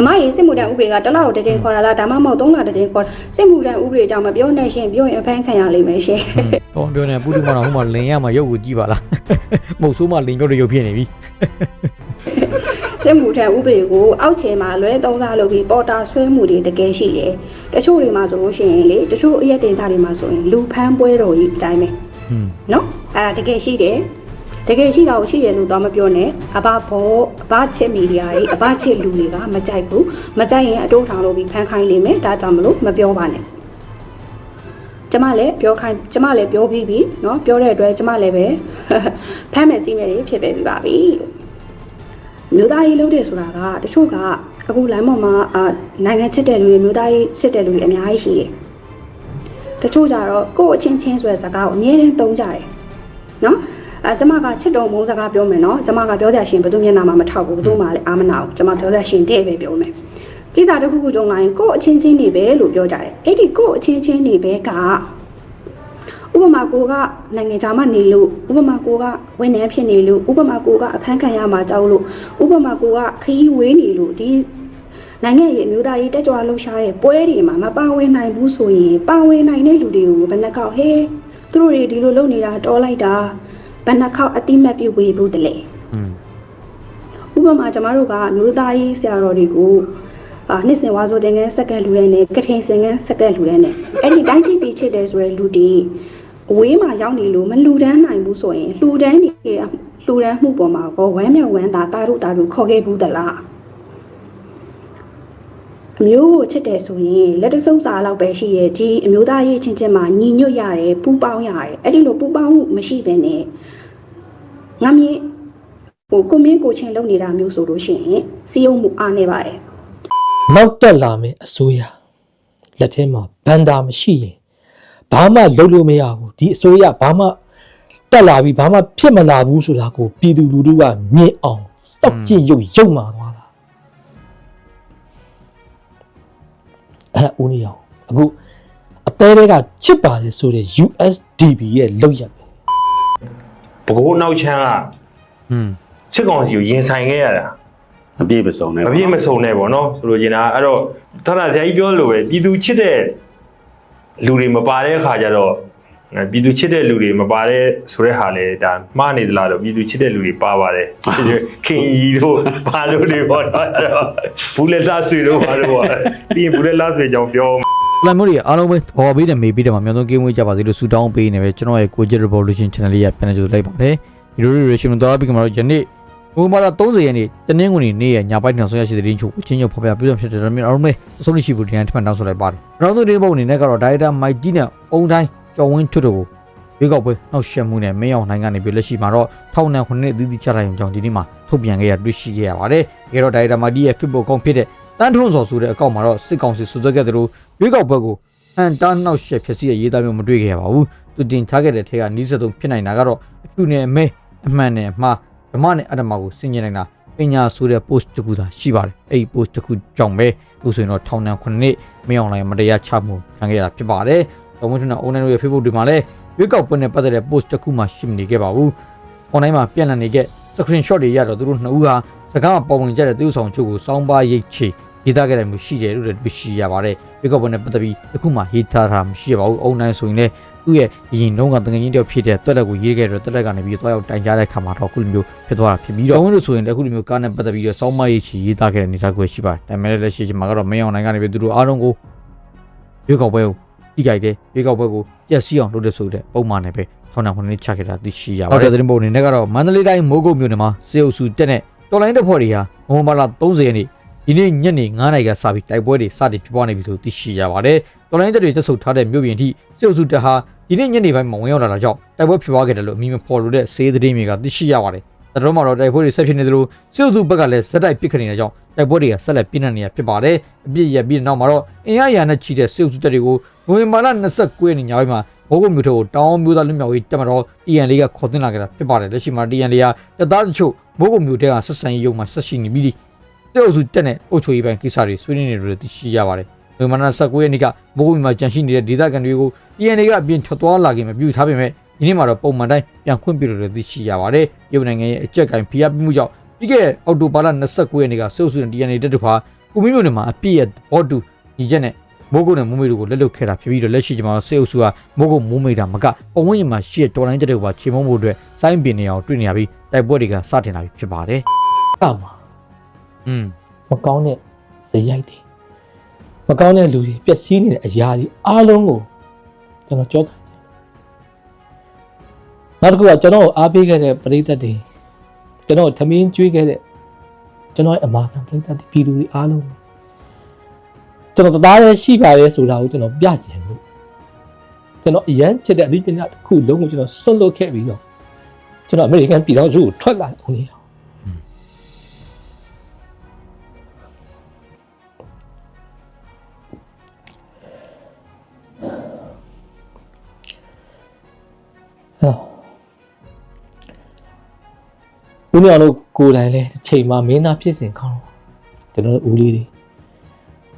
ညီမရေစစ်မှုတန်းဥပဒေကတစ်လကိုတစ်ကြိမ်ခေါ်တာလားဒါမှမဟုတ်သုံးလတစ်ကြိမ်ခေါ်တာစစ်မှုတန်းဥပဒေကြောင့်မပြောနဲ့ရှင်ပြောရင်အဖမ်းခံရလိမ့်မယ်ရှင်တော့ပြောနေပူတူမတော်ဟိုမှာလင်ရမှာရုပ်ကိုကြည့်ပါလားမဟုတ်ဆိုးမှလင်ပြောတဲ့ရုပ်ဖြစ်နေပြီစစ်မှုထမ်းဥပဒေကိုအောက်ခြေမှာလွဲသုံးစားလုပ်ပြီးပေါ်တာဆွဲမှုတွေတကယ်ရှိတယ်။တချို့တွေမှာဆိုလို့ရှိရင်လေတချို့အရက်တင်သားတွေမှာဆိုရင်လူဖမ်းပွဲတော်ကြီးအတိုင်းပဲဟွန်းနော်။အဲ့ဒါတကယ်ရှိတယ်။ တကယ်ရှိတာကိုရှိတယ်လို့တော့မပြောနဲ့။အဘဘောအဘချစ်မီဒီယာတွေအဘချစ်လူတွေကမကြိုက်ဘူး။မကြိုက်ရင်အတိုးထောင်လုပ်ပြီးဖမ်းခိုင်းလိမ့်မယ်။ဒါကြောင့်မလို့မပြောပါနဲ့။ကျမလည်းပြောခိုင်းကျမလည်းပြောပြီးပြီเนาะပြောတဲ့အတွက်ကျမလည်းပဲ ဖမ်းမယ်စီးမယ်တွေဖြစ်ပဲပြပါပြီလို့ မြို့သားရေးလုပ်တယ်ဆိုတာကတချို့ကအခုလမ်းပေါ်မှာအာနိုင်ငံချစ်တဲ့လူတွေမြို့သားရေးချစ်တဲ့လူတွေအများကြီးရှိတယ်။တချို့ကြတော့ကိုယ့်အချင်းချင်းဆိုတဲ့စကားကိုအမြဲတမ်းသုံးကြတယ်။နော် အဲကျမကချစ်တော်မုန်းစကားပြောမယ်နော်။ကျမကပြောကြရှင်ဘယ်သူမျက်နှာမှမထောက်ဘူးဘယ်သူမှလည်းအာမနာဘူး။ကျမပြောကြရှင်တဲ့ပဲပြောမယ်။ကိစ္စတစ်ခုခုကြုံလာရင်ကိုယ့်အချင်းချင်းတွေပဲလို့ပြောကြတယ်။အဲ့ဒီကိုယ့်အချင်းချင်းတွေပဲကဥပမာကိုကနိုင်ငံခြားမှာနေလို့ဥပမာကိုကဝန်ထမ်းဖြစ်နေလို့ဥပမာကိုကအဖမ်းခံရမှာကြောက်လို့ဥပမာကိုကခရီးဝေးနေလို့ဒီနိုင်ငံရဲ့အမျိုးသားရေးတက်ကြွလှုပ်ရှားတဲ့ပွဲတွေမှာမပါဝင်နိုင်ဘူးဆိုရင်ပါဝင်နိုင်တဲ့လူတွေကိုဘယ်နှကောက်ဟဲသူတို့တွေဒီလိုလုပ်နေတာတော်လိုက်တာ ဘယ်နှကောက်အတိမတ်ပြုတ်ဝေးဘူးတလဲဟွန်းဥပမာကျမတို့ကအမျိုးသားရေးဆရာတော်တွေကိုအာနှစ်စင်ဝါဆိုတင်ငန်းစက္ကန့်လူတဲ့နဲ့ကထိန်စင်ငန်းစက္ကန့်လူတဲ့နဲ့အဲ့ဒီတိုင်းကြည့်ပြီးချစ်တယ်ဆိုတဲ့လူတွေအဝေးမှာရောက်နေလို့မလူတန်းနိုင်ဘူးဆိုရင်လူတန်းနေလူတန်းမှုပေါ်မှာကောဝမ်းမြောက်ဝမ်းသာတာတို့တာတို့ခေါ်ခဲ့ဘူးသလား အမျိုးကိုချစ်တယ်ဆိုရင်လက်တဆုပ်စာလောက်ပဲရှိရဲ့ဒီအမျိုးသားရေးချင်းချင်းမှာညီညွတ်ရတယ်ပူပေါင်းရတယ်အဲ့ဒီလိုပူပေါင်းမှုမရှိဘဲနဲ့ငါမြင်ဟိုကိုမင်းကိုချင်းလုပ်နေတာမျိုးဆိုလို့ရှိရင်စီယုံမှုအားနေပါတယ်နောက်တက်လာမယ့်အစိုးရလက်ထဲမှာဘန်ဒါမရှိရင်ဘာမှလုပ်လို့မရဘူးဒီအစိုးရဘာမှတက်လာပြီးဘာမှဖြစ်မလာဘူးဆိုတာကိုပြည်သူလူထုကမြင်အောင်စောက်ကြည့်ရုပ်ရုပ်မာသွား အဲ့ဒါဦးနေအောင်အခုအသေးတွေကချစ်ပါလေဆိုတဲ့ USDB ရဲ့လောက်ရပဲဘကိုးနောက်ချမ်းကဟွန်းချစ်ကောင်စီကိုရင်ဆိုင်ခဲ့ရတာအပြည့်မစုံနဲ့မပြည့်မစုံနဲ့ပေါ့နော်ဆိုလိုချင်တာအဲ့တော့ထာတာဆရာကြီးပြောလို့ပဲပြည်သူချစ်တဲ့လူတွေမပါတဲ့အခါကျတော့အဲ ပြည်သူချစ်တဲ့လူတွေမပါတဲ့ဆိုတဲ့ဟာလေဒါမှားနေသလားတော့ပြည်သူချစ်တဲ့လူတွေပါပါတယ်ခင်ကြီးတို့ဘာလို့တွေပေါ့နော်အဲ့တော့ဘူးလက်လှဆွေတို့ဘာလို့ပေါ့ပြီးရင်ဘူးလက်လှဆွေကြောင့်ပြောလိုက်မို့တွေအားလုံးပဲဟောပေးတယ်မေးပေးတယ်မှာအများဆုံးကင်းဝေးကြပါစေလို့ဆုတောင်းပေးနေပဲကျွန်တော်ရဲ့ကိုဂျစ် revolution channel လေးရပြန်ကြိုလိုက်ပါတယ်ဒီလိုတွေရှင်တော်ပြီးကမှာတော့ယနေ့ဘုံမာလာ30ရက်နေ့တနင်္ဂနွေနေ့ရဲ့ညပိုင်းထောင်ဆုံးရရှိတဲ့ရင်းချုပ်အချင်းချုပ်ဖော်ပြပြပြဖြစ်တဲ့ဒါမျိုးအားလုံးပဲအဆုံးရှိဖို့ဒီနေ့ထပ်မံတောင်းဆိုလိုက်ပါတယ်နောက်ဆုံးဒီဘုံအနေနဲ့ကတော့ဒါရိုက်တာမိုက်ကြီးနဲ့အုံတိုင်း ကျော်ဝင်းထွတ်တို့ကိုရွေးကောက်ပွဲနှောက်ယှက်မှုနဲ့မင်းအောင်နိုင်ကနေပြီးလက်ရှိမှာတော့ထောက်နဲ့ခုနှစ်အသီးသီးချလိုက်အောင်ကြောင့်ဒီနေ့မှာထုတ်ပြန်ခဲ့ရတွေ့ရှိခဲ့ရပါတယ်။ဒါတော့ဒါရိုက်တာမိုက်ကြီးရဲ့ Facebook ကောင်ဖြစ်တဲ့တန်းထွန်းစော်ဆိုတဲ့အကောင့်မှာတော့စစ်ကောင်စီစွပ်စွဲခဲ့သလိုရွေးကောက်ပွဲကိုဟန်တာနှောက်ရှက်ဖြစ်စီရဲ့ရေးသားမျိုးမတွေ့ခဲ့ရပါဘူးသူတင်ထားခဲ့တဲ့ထဲကနီးစပ်ဆုံးဖြစ်နိုင်တာကတော့အဖြူနဲ့အမဲအမှန်နဲ့အမှားဓမ္မနဲ့အတ္တမကိုဆင်ကျင်နိုင်တာပညာဆိုတဲ့ post တစ်ခုသာရှိပါတယ်အဲ့ဒီ post တစ်ခုကြောင့်ပဲအခုဆိုရင်တော့ထောင်ဒဏ်9နှစ်မရောက်နိုင်မတရားချမှုခံခဲ့ရတာဖြစ်ပါတယ်။ တော်မထွန်းနဲ့ online ရဲ့ Facebook တွေမှာလည်းရွေးကောက်ပွဲနဲ့ပတ်သက်တဲ့ post တစ်ခုမှရှိမနေခဲ့ပါဘူး။ online မှာပြန့်နှံ့နေခဲ့ screenshot တွေရတော့သူတို့နှစ်ဦးဟာစကားပေါ်ဝင်ကြတဲ့သူ့ဆောင်ချုပ်ကိုစောင်းပါရိတ်ချေရေးသားခဲ့တယ်မျိုးရှိတယ်လို့လည်းတွေ့ရှိရပါတယ်။ရွေးကောက်ပွဲနဲ့ပတ်သက်ပြီးတစ်ခုမှရေးထားတာမရှိပါဘူး။ online ဆိုရင်လည်းသူ့ရဲ့ရင်လုံးကတငယ်ချင်းတယောက်ဖြစ်တဲ့တွက်လက်ကိုရေးခဲ့တော့တွက်လက်ကနေပြီးတော့ရောက်တိုင်ကြားတဲ့ခါမှာတော့အခုလိုမျိုးဖြစ်သွားတာဖြစ်ပြီးတော့အဝင်လို့ဆိုရင်လည်းအခုလိုမျိုးကားနဲ့ပတ်သက်ပြီးတော့စောင်းမရိတ်ချေရေးသားခဲ့တဲ့အနေအထားကိုရှိပါတယ်။ဒါပေမဲ့လည်းရှိချင်မှာကတော့မင်းအောင်နိုင်ကနေပြီးသူတို့အားလုံးကိုရွေးကောက်ပွဲကို တိကြိုက်တယ်ရွေးကောက်ပွဲကိုပြက်စီးအောင်လုပ်တဲ့ဆိုတဲ့ပုံမှန်နဲ့ပဲထောင်ထောင်ခုနှစ်ချခဲ့တာသိရှိရပါတယ်။ဟုတ်တဲ့သတင်းပုံအနေနဲ့ကတော့မန္တလေးတိုင်းမိုးကုတ်မြို့နယ်မှာစေအုပ်စုတက်တဲ့တော်လိုင်းတပ်ဖွဲ့တွေဟာနိုဝင်ဘာလ30ရက်နေ့ဒီနေ့ညနေ9:00နာရီကစပြီးတိုက်ပွဲတွေစတင်ဖြစ်ပွားနေပြီလို့သိရှိရပါတယ်။တော်လိုင်းတပ်တွေတက်ဆုပ်ထားတဲ့မြို့ပြင်ထိစေအုပ်စုတက်ဟာဒီနေ့ညနေပိုင်းမှာဝင်ရောက်လာတာကြောင့်တိုက်ပွဲဖြစ်ပွားခဲ့တယ်လို့အမည်မဖော်လို့တဲ့စေးသတင်းတွေကသိရှိရပါတယ်။ဒါတော့မှတော့တိုက်ပွဲတွေဆက်ဖြစ်နေသလိုစေအုပ်စုဘက်ကလည်းဇက်တိုက်ပစ်ခတ်နေတဲ့ကြောင့်တိုက်ပွဲတွေကဆက်လက်ပြင်းထန်နေတာဖြစ်ပါတယ်။အပြစ်ရပြီးတဲ့နောက်မှာတော့အင်အားရာနဲ့ချီတဲ့စေအုပ်စုတက်တွေကို နိုဝင်ဘာလ29ရက်နေ့ညပိုင်းမှာဘိုးကုတ်မြို့ထကိုတောင်းမျိုးသားလူမျိုးရေးတက်မတော် TN လေးကခေါ်တင်လာခဲ့တာဖြစ်ပါတယ်လက်ရှိမှာ TN လေးကတပ်သားတချို့ဘိုးကုတ်မြို့ထဲကဆက်ဆံရေးရုံမှာဆက်ရှိနေပြီးဒီတဲ့အုပ်စုတက်နဲ့အုပ်ချုပ်ရေးပိုင်းကိစ္စတွေဆွေးနွေးနေတယ်လို့သိရှိရပါတယ်နိုဝင်ဘာလ19ရက်နေ့ကဘိုးကုတ်မြို့မှာကြန့်ရှိနေတဲ့ဒေသခံတွေကို TN လေးကအပြင်ထွက်သွားလာခင်မပြုထားပေမဲ့ဒီနေ့မှာတော့ပုံမှန်တိုင်းပြန်ခွင့်ပြုလို့လည်းသိရှိရပါတယ်ရုပ်နိုင်ငံရဲ့အကြက်ကင်ဖိအားပေးမှုကြောင့်ပြီးခဲ့တဲ့အောက်တိုဘာလ29ရက်နေ့ကစုပ်စု TN တက်တူဟာကိုမင်းမျိုးတွေမှာအပြည့်ရဲ့ဘောတူညီချက်နဲ့ မိုးကုတ်နဲ့မိုးမေတို့ကိုလက်လွတ်ခဲ့တာဖြစ်ပြီးတော့လက်ရှိကျွန်တော်စေအုပ်စုကမိုးကုတ်မိုးမေတာမကပဝန်းကျင်မှာရှိတဲ့တော်လိုင်းတဲ့တွေကပါချေမုံမှုအတွက်စိုင်းပင်နေအောင်တွေ့နေရပြီးတိုက်ပွဲတွေကစတင်လာပြီဖြစ်ပါတယ်ကမှာอืมမကောင်းတဲ့ဇယိုက်တွေမကောင်းတဲ့လူတွေပျက်စီးနေတဲ့အရာတွေအားလုံးကိုကျွန်တော်ကြောက်ခံတယ်နောက်တစ်ခုကကျွန်တော်ကိုအားပေးခဲ့တဲ့ပရိသတ်တွေကျွန်တော်ကိုထမင်းကျွေးခဲ့တဲ့ကျွန်တော်ရဲ့အမာခံပရိသတ်တွေပြည်သူတွေအားလုံး ကိုကျွန်တော်တရားရဲ့ရှိပါရဲ့ဆိုတာကိုကျွန်တော်ပြချင်လို့ကျွန်တော်အရန်ချစ်တဲ့အဓိပညာတစ်ခုလုံးကိုကျွန်တော်ဆွတ်လွတ်ခဲ့ပြီးတော့ကျွန်တော်အမေရိကန်ပြည်ထောင်စုကိုထွက်လာအောင်နေအောင်ဟောဦးမြောင်တို့ကိုယ်တိုင်လဲတစ်ချိန်မှာမင်းသားဖြစ်စဉ်ခေါင်းတော့ကျွန်တော်တို့ဦးလေးတွေ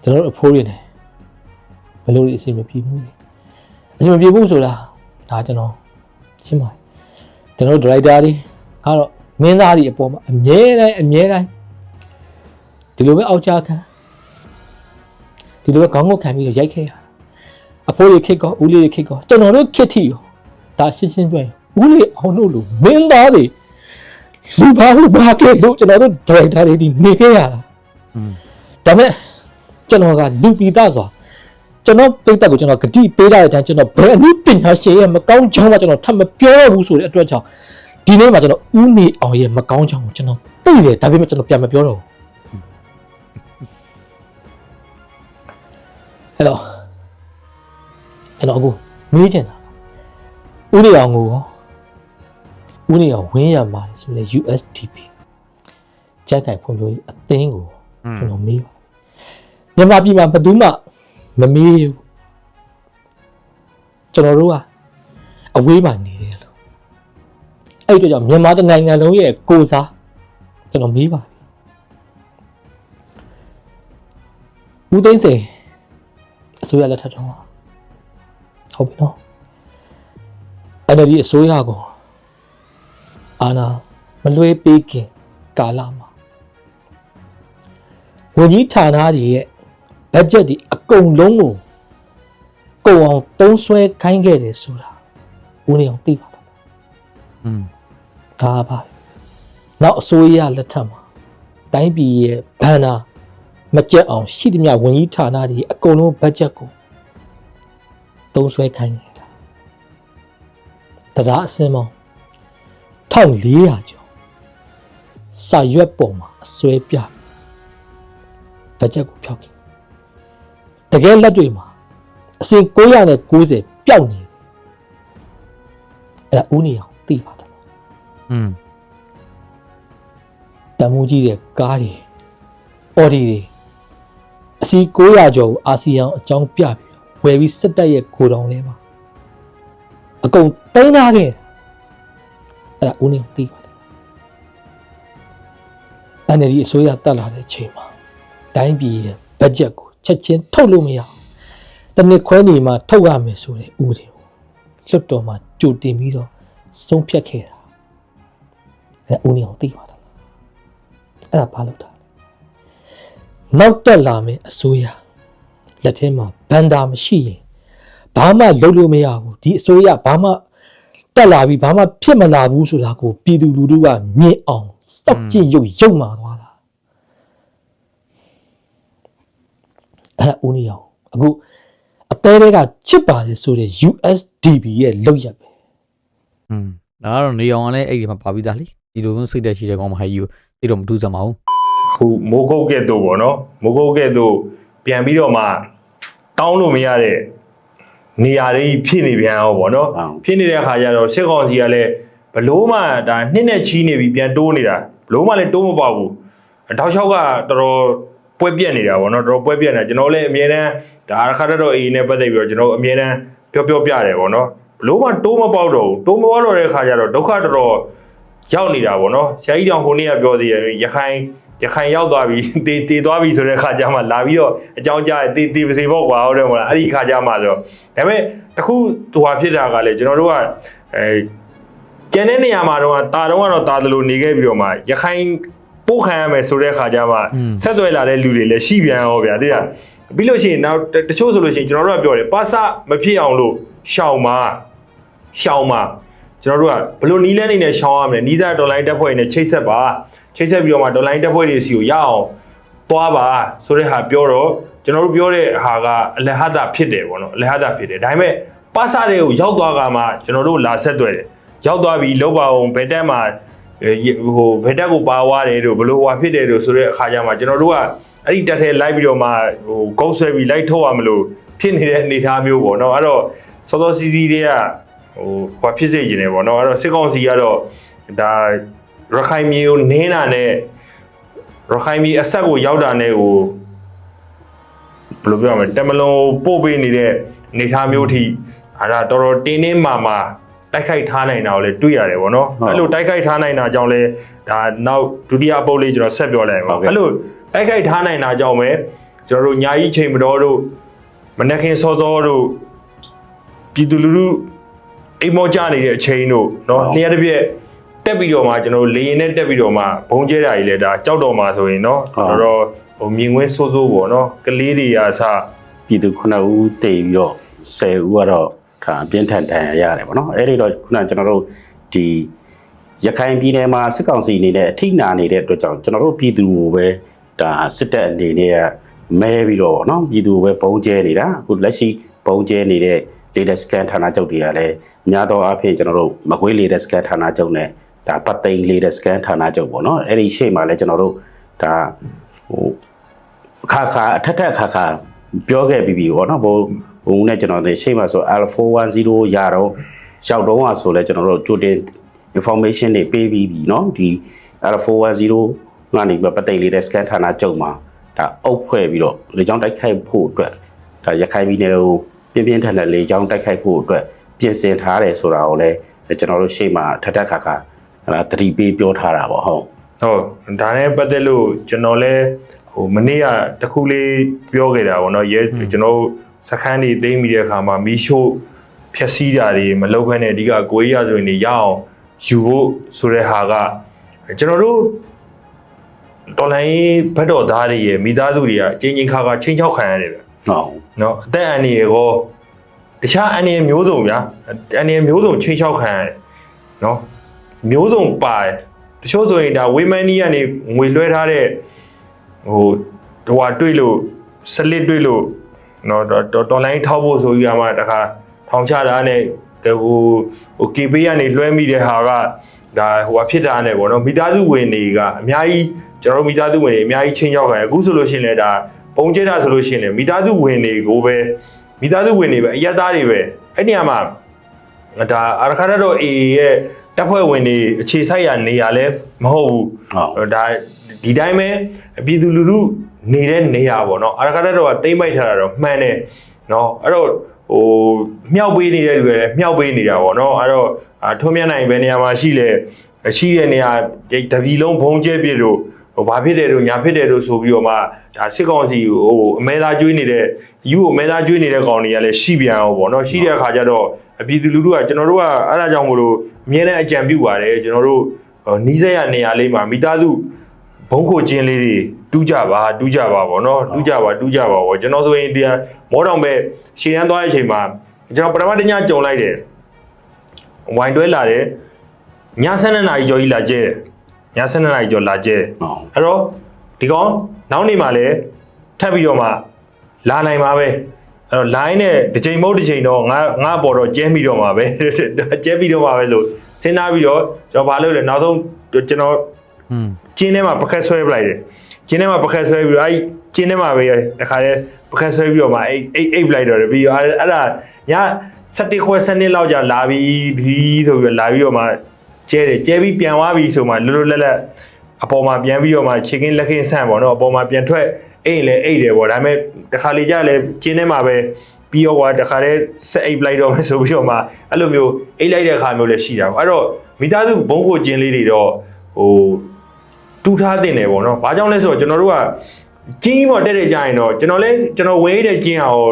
ကျွန်တော်တို့အဖိုးတွေနဲ့ဘယ်လိုတွေအစီအမပြေဘူးလဲအစီအမပြေဘူးဆိုတာဒါကျွန်တော်ရှင်းပါတယ်ကျွန်တော်တို့ဒရိုက်တာတွေကတော့မင်းသားတွေအပေါ်မှာအမြဲတမ်းအမြဲတမ်းဒီလိုပဲအောက်ကြခံဒီလိုပဲခေါင်းငုတ်ခံပြီးတော့ရိုက်ခဲ့ရတာအဖိုးတွေခစ်ကောဦးလေးတွေခစ်ကောကျွန်တော်တို့ခစ်ထီရောဒါရှင်းရှင်းပြောရင်ဦးလေးအောင်လို့လို့မင်းသားတွေလူပါလို့ဘာကဲလို့ကျွန်တော်တို့ဒရိုက်တာတွေဒီနေခဲ့ရတာอืมဒါပေမဲ့ ကျွန်တော်ကလူပီသားစွာကျွန်တော်ပိတ်သက်ကိုကျွန်တော်ဂတိပေးတဲ့အတိုင်းကျွန်တော်ဘယ်အမှုပညာရှင်ရဲ့မကောင်းချောင်းမှကျွန်တော်ထပ်မပြောရဘူးဆိုတဲ့အတွက်ကြောင့်ဒီနေ့မှာကျွန်တော်ဦးနေအောင်ရဲ့မကောင်းချောင်းကိုကျွန်တော်သိတယ်ဒါပေမဲ့ကျွန်တော်ပြန်မပြောတော့ဘူးဟဲ့လို့ကျွန်တော်အခုမေးချင်တာဦးနေအောင်ကိုရောဦးနေအောင်ဝင်းရမှာလေဆိုတဲ့ USDP ကြက်ကြိုက်ဖွံ့ဖြိုးရေးအသင်းကိုอืมကျွန်တော်မေးပါ မြန်မာပြည်မှာဘယ်သူမှမမေးဘူးကျွန်တော်တို့ကအဝေးမှာနေတယ်လို့အဲ့ဒီတော့ကြောင့်မြန်မာတစ်နိုင်ငံလုံးရဲ့ကိုယ်စားကျွန်တော်မေးပါဦးသိန်းစိန်အစိုးရလက်ထက်တော့ဟုတ်ပြီနော် NLD အစိုးရကိုအာနာမလွှဲပေးခင်ကာလမှာဝန်ကြီးဌာနတွေရဲ့ ဘတ်ဂျက်တွေအကုန်လုံးကိုကုန်အောင်တုံးဆွဲခိုင်းခဲ့တယ်ဆိုတာဦးနေအောင်သိပါတော့อืมဒါပါနောက်အစိုးရလက်ထက်မှာတိုင်းပြည်ရဲ့ဘဏ္ဍာမကြက်အောင်ရှိသမျှဝန်ကြီးဌာနတွေအကုန်လုံးဘတ်ဂျက်ကိုတုံးဆွဲခိုင်းနေတာတရားအစင်းမောင်း1400ကျော်စာရွက်ပေါ်မှာအစွဲပြဘတ်ဂျက်ကိုဖျောက်ခဲ့ တကယ်လက်တွေမှာအစင်990ပျောက်နေတယ်အဲ့ဒါဦးနေအောင်သိပါတယ်อืมတန်မိုးကြီးတဲ့ကားတွေအော်ဒီတွေအစီ900ကျော်ကိုအာဆီယံအကြောင်းပြပြီးတော့ဝယ်ပြီးစစ်တပ်ရဲ့ကိုတောင်ထဲမှာအကုန်တိန်းထားခဲ့တာအဲ့ဒါဦးနေသိပါတယ်။အနေဒီအစိုးရတက်လာတဲ့ချိန်မှာတိုင်းပြည်ရဲ့ဘတ်ဂျက်ကို ချက်ချင်းထုတ်လို့မရအောင်တနစ်ခွဲနေမှာထုတ်ရမယ်ဆိုတဲ့ဥပဒေကိုလွတ်တော်မှာကြိုတင်ပြီးတော့ဆုံးဖြတ်ခဲ့တာအဲ့ဒါဦးနေအောင်သိပါတယ်အဲ့ဒါဘာလို့တာလဲနောက်တက်လာမယ်အစိုးရလက်ထဲမှာဘန်ဒါမရှိရင်ဘာမှလုပ်လို့မရဘူးဒီအစိုးရဘာမှတက်လာပြီးဘာမှဖြစ်မလာဘူးဆိုတာကိုပြည်သူလူထုကမြင်အောင်စောက်ကြည့်ရုပ်ရုပ်မာသွားတာ အဲ့ဒါဦးနေအောင်အခုအသေးတွေကချစ်ပါလေဆိုတဲ့ USDB ရဲ့လောက်ရက်ပဲอืมဒါကတော့နေအောင်ကလည်းအဲ့ဒီမှာပါပြီးသားလေဒီလိုမျိုးစိတ်သက်ရှိတဲ့ကောင်မဟာကြီးကိုသိတော့မထူးစမ်းပါဘူးခုမိုးကုတ်ကဲ့သို့ပေါ့နော်မိုးကုတ်ကဲ့သို့ပြန်ပြီးတော့မှတောင်းလို့မရတဲ့နေရာတွေဖြစ်နေပြန်အောင်ပေါ့နော်ဟုတ်ဖြစ်နေတဲ့အခါကျတော့စစ်ကောင်စီကလည်းဘလို့မှဒါနှစ်နဲ့ချီးနေပြီးပြန်တိုးနေတာဘလို့မှလည်းတိုးမပေါက်ဘူးတောက်လျှောက်ကတော်တော် ပွဲပြက်နေတာပေါ့နော်တော်တော်ပွဲပြက်နေတာကျွန်တော်လည်းအမြဲတမ်းဒါအခါတော့အေးနဲ့ပတ်သက်ပြီးတော့ကျွန်တော်အမြဲတမ်းပြောပြောပြတယ်ပေါ့နော်ဘလို့မှတိုးမပေါက်တော့ဘူးတိုးမပေါက်တော့တဲ့အခါကျတော့ဒုက္ခတော်တော်ရောက်နေတာပေါ့နော်ဆရာကြီးတောင်ဟိုနေ့ကပြောသေးတယ်ရခိုင်ရခိုင်ရောက်သွားပြီတေတေသွားပြီဆိုတဲ့ခါကျမှလာပြီးတော့အကြောင်းကြားတယ်တေတေပါစေပေါ့ကွာဟုတ်တယ်မို့လားအဲ့ဒီခါကျမှဆိုတော့ဒါပေမဲ့တခုဟိုဟာဖြစ်တာကလည်းကျွန်တော်တို့ကအဲကျန်တဲ့နေရာမှာတော့တာတော့ကတော့တာသလိုနေခဲ့ပြီးတော့မှရခိုင် ပို့ခံရမယ်ဆိုတဲ့ခါကျမှอืมဆက်သွယ်လာတဲ့လူတွေလည်းရှိပြန်ရောဗျာသိလားပြီးလို့ရှိရင်နောက်တတချို့ဆိုလို့ရှိရင်ကျွန်တော်တို့ကပြောတယ်ပါစမဖြစ်အောင်လို့ရှောင်ပါရှောင်ပါကျွန်တော်တို့ကဘယ်လိုနီးလန်းနေနဲ့ရှောင်ရမလဲနီးသားဒေါ်လာတက်ဖွဲ့နေချိတ်ဆက်ပါချိတ်ဆက်ပြီးတော့မှဒေါ်လာတက်ဖွဲ့တွေစီကိုရအောင်သွားပါဆိုတဲ့ဟာပြောတော့ကျွန်တော်တို့ပြောတဲ့ဟာကအလဟတာဖြစ်တယ်ပေါ့နော်အလဟတာဖြစ်တယ်ဒါပေမဲ့ပါစတွေကိုရောက်သွားကမှကျွန်တော်တို့လာဆက်သွယ်တယ်ရောက်သွားပြီးလောက်ပါအောင်ဘယ်တက်မှာအဲ ဟိုဘယ်တက်ကိုပါသွားတယ်တို့ဘလို့ဟွာဖြစ်တယ်တို့ဆိုတဲ့အခါကျမှကျွန်တော်တို့ကအဲ့ဒီတက်ထဲလိုက်ပြီးတော့မှဟိုဂုတ်ဆွဲပြီးလိုက်ထုတ်ရမလို့ဖြစ်နေတဲ့အနေအထားမျိုးပေါ့နော်အဲ့တော့စောစောစီးစီးတွေကဟိုဟွာဖြစ်စေခြင်းတယ်ပေါ့နော်အဲ့တော့စစ်ကောင်စီကတော့ဒါရခိုင်မျိုးနင်းတာနဲ့ရခိုင်မျိုးအဆက်ကိုရောက်တာနဲ့ဟိုဘယ်လိုပြောရမလဲတမလုံးပို့ပေးနေတဲ့အနေအထားမျိုးထိအဲ့ဒါတော်တော်တင်းတင်းမာမာ တိုက်ခိုက်ထားနိုင်တာကိုလည်းတွေ့ရတယ်ပေါ့နော် ဟုတ် အဲ့လိုတိုက်ခိုက်ထားနိုင်တာကြောင့်လဲဒါနောက်ဒုတိယအပုတ်လေးကျွန်တော်ဆက်ပြောလိုက်ပါ ဟုတ်ကဲ့ အဲ့လိုတိုက်ခိုက်ထားနိုင်တာကြောင့်ပဲကျွန်တော်တို့ညာကြီးချိန်မတော်တို့မနက်ခင်းစောစောတို့ပြည်သူလူထုအိမ်မောကြနေတဲ့အချိန်တို့เนาะလျှက်တစ်ပြက်တက်ပြီးတော့မှကျွန်တော်တို့လေရင်နဲ့တက်ပြီးတော့မှဘုံကျဲတာကြီးလဲဒါကြောက်တော်မှာဆိုရင်เนาะ ဟုတ် တော်တော်ဟိုမြင်ကွင်းစိုးစိုးပေါ့เนาะကလေးတွေအားစ ပြည်သူ9ဦးတည်ပြီးတော့10ဦးကတော့ ဒါအပြင်းထန်ဒဏ်ရာရတယ်ပေါ့နော်အဲ့ဒီတော့ခုနကကျွန်တော်တို့ဒီရခိုင်ပြည်နယ်မှာစစ်ကောင်စီအနေနဲ့အထိနာနေတဲ့အတွက်ကြောင့်ကျွန်တော်တို့ပြည်သူကိုပဲဒါစစ်တပ်အနေနဲ့ကမဲပြီးတော့ပေါ့နော်ပြည်သူကိုပဲပုံကျဲနေတာအခုလက်ရှိပုံကျဲနေတဲ့ latest scan ဌာနချုပ်တွေကလည်းများသောအားဖြင့်ကျွန်တော်တို့မကွေး latest scan ဌာနချုပ်နဲ့ဒါပတ်သိန်း latest scan ဌာနချုပ်ပေါ့နော်အဲ့ဒီရှေ့မှာလည်းကျွန်တော်တို့ဒါဟိုခါခါအထက်ထက်ခါခါပြောခဲ့ပြီးပြီပေါ့နော်ဘိုး ဘုံနဲ့ကျွန်တော်တို့ရှေ့မှာဆို L410 ရတော့ရောက်တော့อ่ะဆိုလဲကျွန်တော်တို့ကြိုတင် information တွေပေးပြီးပြီเนาะဒီ L410 ကနေပြီးပတ်သိလေးတဲ့ scan ဌာနကျုံမှာဒါအုပ်ဖွဲ့ပြီးတော့လေကြောင်းတိုက်ခိုက်ဖို့အတွက်ဒါရခိုင်ပြည်နယ်ကိုပြင်းပြင်းထန်ထန်လေကြောင်းတိုက်ခိုက်ဖို့အတွက်ပြင်ဆင်ထားတယ်ဆိုတာကိုလည်းကျွန်တော်တို့ရှေ့မှာထက်ထက်ခါခါအဲ့ဒါသတိပေးပြောထားတာပေါ့ဟုတ် ဟုတ်ဒါနဲ့ပတ်သက်လို့ကျွန်တော်လဲဟိုမနေ့ကတခုလေးပြောခဲ့တာပေါ့နော် yes ကျွန်တော်တို့ စခန်းတွေသိမ်းပြီးတဲ့အခါမှာမီးရှို့ဖြက်စီးတာတွေမလုပ်ဘဲနဲ့အဓိကကိုယ်ရဆိုရင်တွေရအောင်ယူဖို့ဆိုတဲ့ဟာကကျွန်တော်တို့တော်လိုင်းဘတ်တော်သားတွေရဲ့မိသားစုတွေကအချင်းချင်းခါခါချင်းချောက်ခံရတယ်ဗျဟုတ်နော်အသက်အန္တရာယ်ကောတခြားအန္တရာယ်မျိုးစုံဗျာအန္တရာယ်မျိုးစုံချင်းချောက်ခံရတယ်နော်မျိုးစုံပါတယ်တချို့ဆိုရင်ဒါဝေမန်နီကနေငွေလွှဲထားတဲ့ဟိုဟိုဟာတွေ့လို့စလစ်တွေ့လို့ နော်တော်တော်လိုင်းထောက်ဖို့ဆိုပြီးအမှတခါထောင်ချတာနဲ့ဟိုဟို KP ကနေလွှဲမိတဲ့ဟာကဒါဟိုဟာဖြစ်တာနဲ့ပေါ့နော်မိသားစုဝင်တွေကအများကြီးကျွန်တော်တို့မိသားစုဝင်တွေအများကြီးချင်းချောက်ခံရအခုဆိုလို့ရှိရင်လည်းဒါပုံကျဲတာဆိုလို့ရှိရင်လည်းမိသားစုဝင်တွေကိုပဲမိသားစုဝင်တွေပဲအရက်သားတွေပဲအဲ့ဒီနေရာမှာဒါအာရခါရတော့ AA ရဲ့ တပ်ဖွဲ့ဝင်တွေအခြေစိုက်ရနေရလဲမဟုတ်ဘူးဟုတ်ဒါဒီတိုင်းပဲပြည်သူလူထုနေတဲ့နေရာပေါ့နော်အာရခါရတော့ကတိမ့်ပိုက်ထားတာတော့မှန်တယ်နော်အဲ့တော့ဟိုမြောက်ပေးနေတဲ့လူတွေလည်းမြောက်ပေးနေတာပေါ့နော်အဲ့တော့အာထုံးမြတ်နိုင်ဘယ်နေရာမှာရှိလဲရှိတဲ့နေရာတပီလုံးဘုံကျဲပြစ်တို့ဟို ဘာဖြစ်တယ်တို့ညာဖြစ်တယ်တို့ဆိုပြီးတော့မှဒါစစ်ကောင်စီဟိုအမဲသားကျွေးနေတဲ့ယူကိုအမဲသားကျွေးနေတဲ့ကောင်တွေကလည်းရှိပြန်အောင်ပေါ့နော်ရှိတဲ့အခါကျတော့အပြည်သူလူထုကကျွန်တော်တို့ကအဲ့ဒါကြောင့်မလို့အမြဲတမ်းအကြံပြုပါတယ်ကျွန်တော်တို့ဟိုနီးစက်ရနေရာလေးမှာမိသားစုဘုံခိုခြင်းလေးတွေတူးကြပါတူးကြပါဗောနော်တူးကြပါတူးကြပါဗောကျွန်တော်ဆိုရင်တရားမောတောင်ပဲရှည်ရန်သွားတဲ့အချိန်မှာကျွန်တော်ပထမတစ်ညကြုံလိုက်တယ်ဝိုင်တွဲလာတယ်ည7နာရီကျော်ကြီးလာကျဲတယ် ည7နာရီကျော်လာကျဲတယ်ဟုတ်အဲ့တော့ဒီကောင်နောက်နေ့မှလည်းထပ်ပြီးတော့မှလာနိုင်ပါပဲအဲ့တော့ line နဲ့တစ်ချိန်မဟုတ်တစ်ချိန်တော့ငါငါအပေါ်တော့ကျဲပြီးတော့မှာပဲကျဲပြီးတော့မှာပဲလို့စဉ်းစားပြီးတော့ကျွန်တော်ဘာလုပ်လဲနောက်ဆုံးကျွန်တော်อืมကျင်းထဲမှာပခက်ဆွဲပလိုက်တယ်ကျင်းထဲမှာပခက်ဆွဲပြီးတော့အဲ့ကျင်းထဲမှာပဲတခါတည်းပခက်ဆွဲပြီးတော့မှအိတ်အိတ်အိတ်ပလိုက်တော့တယ်ပြီးတော့အဲ့အဲ့ဒါည7ခွဲ7လောက်ကြာလာပြီးပြီးဆိုပြီးတော့လာပြီးတော့မှ ကျဲတယ်ကျဲပြီးပြန်သွားပြီးဆိုမှလွတ်လွတ်လပ်လပ်အပေါ်မှာပြန်ပြီးတော့မှခြေကင်းလက်ခင်းဆန့်ပေါ့နော်အပေါ်မှာပြန်ထွက်အိတ်လည်းအိတ်တယ်ပေါ့ဒါပေမဲ့တခါလေကြာလည်းကျင်းထဲမှာပဲပြီးတော့ကွာတခါတည်းဆက်အိတ်ပလိုက်တော့မယ်ဆိုပြီးတော့မှအဲ့လိုမျိုးအိတ်လိုက်တဲ့ခါမျိုးလည်းရှိတာပေါ့အဲ့တော့မိသားစုဘုံခိုကျင်းလေးတွေတော့ဟိုတူထားတင်တယ်ပေါ့နော်။ဘာကြောင့်လဲဆိုတော့ကျွန်တော်တို့ကကျင်းပေါ်တက်တဲ့ကြရင်တော့ကျွန်တော်လဲကျွန်တော်ဝေးတဲ့ကျင်းအောင်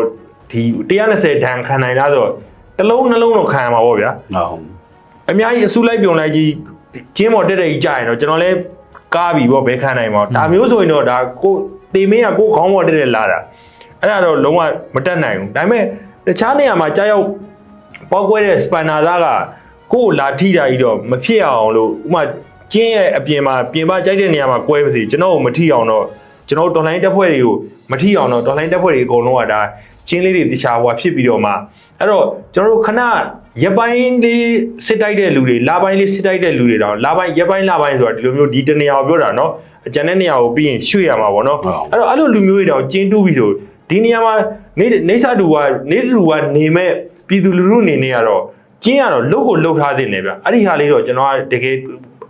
ဒီ120ဒဏ်ခံနိုင်လားဆိုတော့တစ်လုံးနှလုံးတော့ခံရမှာပေါ့ဗျာဟုတ်။ အများကြီးအစုလိုက်ပြုံလိုက်ကြီးကျင်းပေါ်တက်တဲ့ကြီးကြရင်တော့ကျွန်တော်လဲကားပြီပေါ့ဘယ်ခံနိုင်ပါဘူးဒါမျိုးဆိုရင်တော့ဒါကိုတေမင်းကကိုခေါင်းပေါ်တက်တက်လာတာအဲ့ဒါတော့လုံးဝမတက်နိုင်ဘူးဒါပေမဲ့တခြားနေရာမှာကြာရောက်ပေါက်ကွဲတဲ့စပန်နာသားကကိုယ်လာထိတာကြီးတော့မဖြစ်အောင်လို့ဥမာကျင်းရဲ့အပြင်မှာပြင်ပကြိုက်တဲ့နေရာမှာကွဲပါစေကျွန်တော်ကိုမထိအောင်တော့ကျွန်တော်တော်လိုင်းတက်ဖွဲ့တွေကိုမထိအောင်တော့တော်လိုင်းတက်ဖွဲ့တွေအကုန်လုံးကဒါကျင်းလေးတွေတခြားဟွာဖြစ်ပြီးတော့မှ အဲ့တော့ကျွန်တော်တို့ခဏရပိုင်းလေးစစ်တိုက်တဲ့လူတွေလာပိုင်းလေးစစ်တိုက်တဲ့လူတွေတောင်လာပိုင်းရပိုင်းလာပိုင်းဆိုတာဒီလိုမျိုးဒီတနေရာကိုပြောတာနော်အကျန်တဲ့နေရာကိုပြီးရင်ရွှေ့ရမှာပေါ့နော်ဟုတ်အဲ့တော့အဲ့လိုလူမျိုးတွေတောင်ကျင်းတူးပြီးဆိုဒီနေရာမှာနေနေစာတူကနေတူကနေမဲ့ပြည်သူလူထုအနေနဲ့ကတော့ကျင်းရတော့လုတ်ကိုလုတ်ထားတဲ့နေဗျအဲ့ဒီဟာလေးတော့ကျွန်တော်ကတကယ်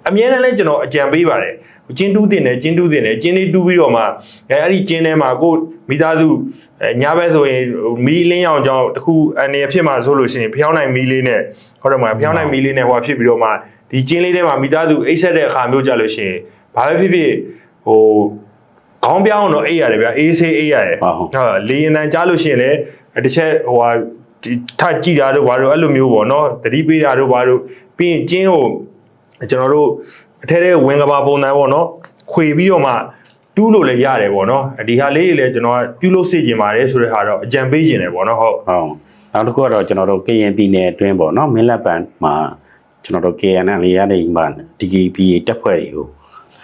အမြဲတမ်းလဲကျွန်တော်အကြံပေးပါတယ် ကျင်းတူးတင်တယ်ကျင်းတူးတင်တယ်ကျင်းလေးတူးပြီးတော့မှအဲအဲ့ဒီကျင်းထဲမှာကိုယ်မိသားစုအဲညဘက်ဆိုရင်မီးလင်းရောင်ကြောင်းတစ်ခုအနေဖြစ်မှာဆိုလို့ရှိရင်ဖျောင်းနိုင်မီးလေးနဲ့ဟုတ်တယ်မလားဖျောင်းနိုင်မီးလေးနဲ့ဟိုဖြစ်ပြီးတော့မှဒီကျင်းလေးထဲမှာမိသားစုအိတ်ဆက်တဲ့အခါမျိုးကြလို့ရှိရင်ဘာပဲဖြစ်ဖြစ်ဟိုခေါင်းပြောင်းတော့အိပ်ရတယ်ဗျာအေးဆေးအိပ်ရတယ်ဟုတ်ဟုတ်ဟုတ်လေရင်တန်ကြားလို့ရှိရင်လည်းတစ်ချက်ဟိုဟာဒီထကြည့်တာတို့ဘာလို့အဲ့လိုမျိုးပေါ့နော်တတိပေးတာတို့ဘာလို့ပြီးရင်ကျင်းကိုကျွန်တော်တို့ အထက်ထဲဝင်ကဘာပုံစံပေါ့နော်ခွေပြီးတော့မှတူးလို့လည်းရတယ်ပေါ့နော်ဒီဟာလေးတွေလည်းကျွန်တော်ကပြုလုပ်စေချင်ပါတယ်ဆိုတဲ့ဟာတော့အကြံပေးချင်တယ်ပေါ့နော်ဟုတ်ဟုတ်နောက်တစ်ခုကတော့ကျွန်တော်တို့ကရင်ပြည်နယ်အတွင်းပေါ့နော်မင်းလက်ပံမှာကျွန်တော်တို့ KNN လေးရနေမှာ DGPA တက်ဖွဲ့တွေကို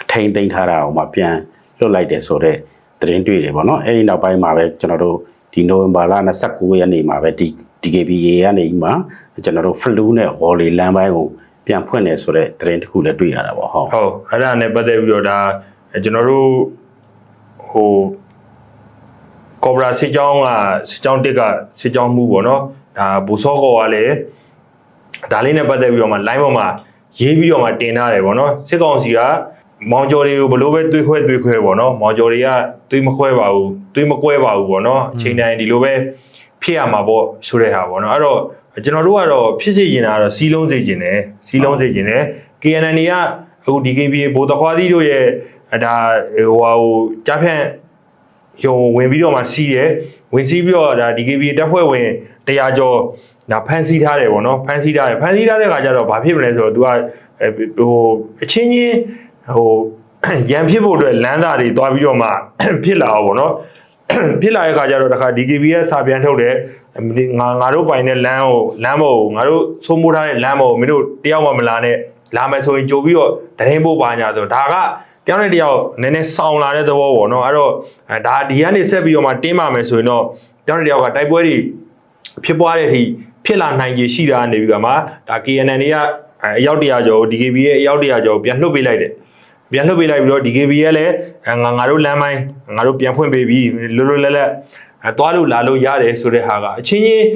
အထိန်သိမ်းထားတာအောင်မှပြန်လွတ်လိုက်တယ်ဆိုတော့သတင်းတွေ့တယ်ပေါ့နော်အဲ့ဒီနောက်ပိုင်းမှာပဲကျွန်တော်တို့ဒီနိုဝင်ဘာလ29ရက်နေ့မှာပဲဒီ DKBA ကနေမှာကျွန်တော်တို့ flu နဲ့ Holly လမ်းပိုင်းကို ပြန်ဖွင့်တယ်ဆိုတော့သတင်းတစ်ခုလည်းတွေ့ရတာပေါ့ဟုတ်ဟုတ်အဲ့ဒါနဲ့ပတ်သက်ပြီးတော့ဒါကျွန်တော်တို့ဟိုကော်ဘရာစစ်ကြောင်းကစစ်ကြောင်းတစ်ကစစ်ကြောင်းမှုပေါ့နော်ဒါဘူစောကောကလည်းဒါလေးနဲ့ပတ်သက်ပြီးတော့မှ line ပေါ်မှာရေးပြီးတော့မှတင်ထားတယ်ပေါ့နော်စစ်ကောင်စီကမောင်ကျော်တွေကိုဘလို့ပဲတွေးခွဲတွေးခွဲပေါ့နော်မောင်ကျော်တွေကတွေးမခွဲပါဘူးတွေးမကွဲပါဘူးပေါ့နော်အချိန်တိုင်းဒီလိုပဲဖြစ်ရမှာပေါ့ဆိုတဲ့ဟာပေါ့နော်အဲ့တော့ ကျွန်တော်တို့ကတော့ဖြစ်စေချင်တာကတော့စီးလုံးစေချင်တယ်စီးလုံးစေချင်တယ် KNN ကအခု DKBA ဘိုးတခွားသီးတို့ရဲ့အဲဒါဟိုဟာဟိုကြားဖြန့်ရုံဝင်ပြီးတော့မှစီးတယ်ဝင်စီးပြီးတော့ဒါ DKBA တပ်ဖွဲ့ဝင်တရားကျော်ဒါဖန်စီထားတယ်ပေါ့နော်ဖန်စီထားတယ်ဖန်စီထားတဲ့ခါကျတော့ဘာဖြစ်မလဲဆိုတော့ तू ကအဲဟိုအချင်းချင်းဟိုရန်ဖြစ်ဖို့အတွက်လမ်းသားတွေတွားပြီးတော့မှဖြစ်လာအောင်ပေါ့နော်ဖြစ်လာတဲ့ခါကျတော့တခါ DKB ရဲ့စာပြန်ထုတ်တယ် ငါငါတို့ပိုင်တဲ့လမ်းကိုလမ်းပေါ်ကိုငါတို့စိုးမိုးထားတဲ့လမ်းပေါ်ကိုမင်းတို့တယောက်မှမလာနဲ့လာမယ်ဆိုရင်ကြိုပြီးတော့တရင်ပို့ပါညာဆိုဒါကတယောက်နဲ့တယောက်နည်းနည်းစောင်းလာတဲ့သဘောပေါ့နော်အဲ့တော့အဲဒါဒီကနေဆက်ပြီးတော့မှတင်းပါမယ်ဆိုရင်တော့တယောက်နဲ့တယောက်ကတိုက်ပွဲတွေဖြစ်ပွားတဲ့အထိဖြစ်လာနိုင်ခြေရှိတာနေပြီးကမှဒါ KNN တွေကအရောက်တရာကျော် DKB ရဲ့အရောက်တရာကျော်ပြန်လှုပ်ပေးလိုက်တယ်ပြန်လှုပ်ပေးလိုက်ပြီးတော့ DKB ရဲ့လည်းအဲငါငါတို့လမ်းပိုင်းငါတို့ပြန်ဖွင့်ပေးပြီလွတ်လွတ်လပ်လပ် အဲသွားလို့လာလို့ရတယ်ဆိုတဲ့ဟာကအချင်းချင်း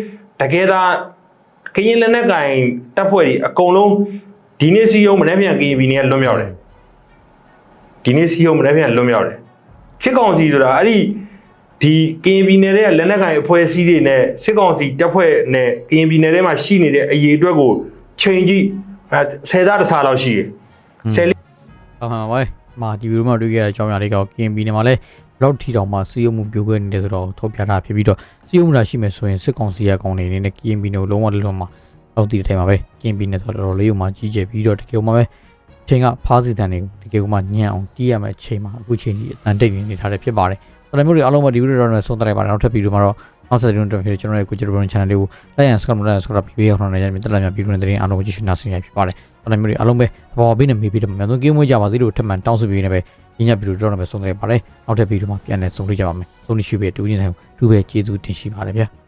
တကယ်သာကရင်လက်နက်ကင်တပ်ဖွဲ့တွေအကုန်လုံးဒီနေ့စီယုံမနေ့ပြန် KB နဲ့လွတ်မြောက်တယ်ဒီနေ့စီယုံမနေ့ပြန်လွတ်မြောက်တယ်စစ်ကောင်စီဆိုတာအဲ့ဒီဒီ KB နယ်ရဲ့လက်နက်ကင်အဖွဲ့အစည်းတွေနဲ့စစ်ကောင်စီတပ်ဖွဲ့နဲ့ KB နယ်ထဲမှာရှိနေတဲ့အရေးအတွက်ကိုချိန်ကြည့်အဲဆယ်သားတစ်စားလောက်ရှိတယ်ဆယ်ဟုတ်ပါပါမာဒီဗီဒီယိုမှာတွေ့ခဲ့တဲ့အကြောင်းအရာတွေက KMB နဲ့မှာလည်းဘ လောက်ထီတောင်မှစီးရုံမှုပြိုခွဲနေတယ်ဆိုတော့ထောက်ပြတာဖြစ်ပြီးတော့စီးရုံမှုတာရှိမယ်ဆိုရင်စစ်ကောင်စီရကောင်တွေအနေနဲ့ KMB ကိုလုံးဝလုံးဝလောက်တည်တဲ့ထိုင်မှာပဲ KMB နဲ့ဆိုတော့တော်တော်လေးကိုမှကြီးကျယ်ပြီးတော့တကယ်မှပဲချိန်ကဖားစီတန်တွေကိုတကယ်မှညံ့အောင်တီးရမယ့်ချိန်မှာအခုချိန်ကြီးအတန်တိတ်နေထားတယ်ဖြစ်ပါတယ်။တော်တော်မျိုးတွေအားလုံးပဲဒီဗီဒီယိုတော့ဆုံးသက်လိုက်ပါတယ်နောက်ထပ်ဗီဒီယိုမှာတော့နောက်ဆက်တွဲတော့ဖြစ်ကျွန်တော်ရဲ့ကိုကျတော်ဘွန် channel လေးကို like and subscribe လုပ်လိုက်ဆိုတော့ပြီးရောက်နေကြတယ်တက်လာမြဗီဒီယိုနဲ့တဲ့အားလုံးကိုကြည့်ရှုနားဆင်ရဖြစ်ပါတယ်။တော်တော်မျိုးတွေအားလုံးပဲသဘောပေးနေမိပြီးတော့မြန်ဆုံးကင်းမွေးကြပါသေးလို့ထပ်မံတောင်းဆိုပေးနေပဲ ညညဗီဒီယိုတော့လည်းဆုံးသက်လိုက်ပါတယ်။နောက်ထပ်ဗီဒီယိုမှာပြန်လည်ဆုံတွေ့ကြပါမယ်။ဆုံးနေရှိပြီတူးချင်းဆိုင်တူပဲကျေးဇူးတင်ရှိပါတယ်ဗျာ။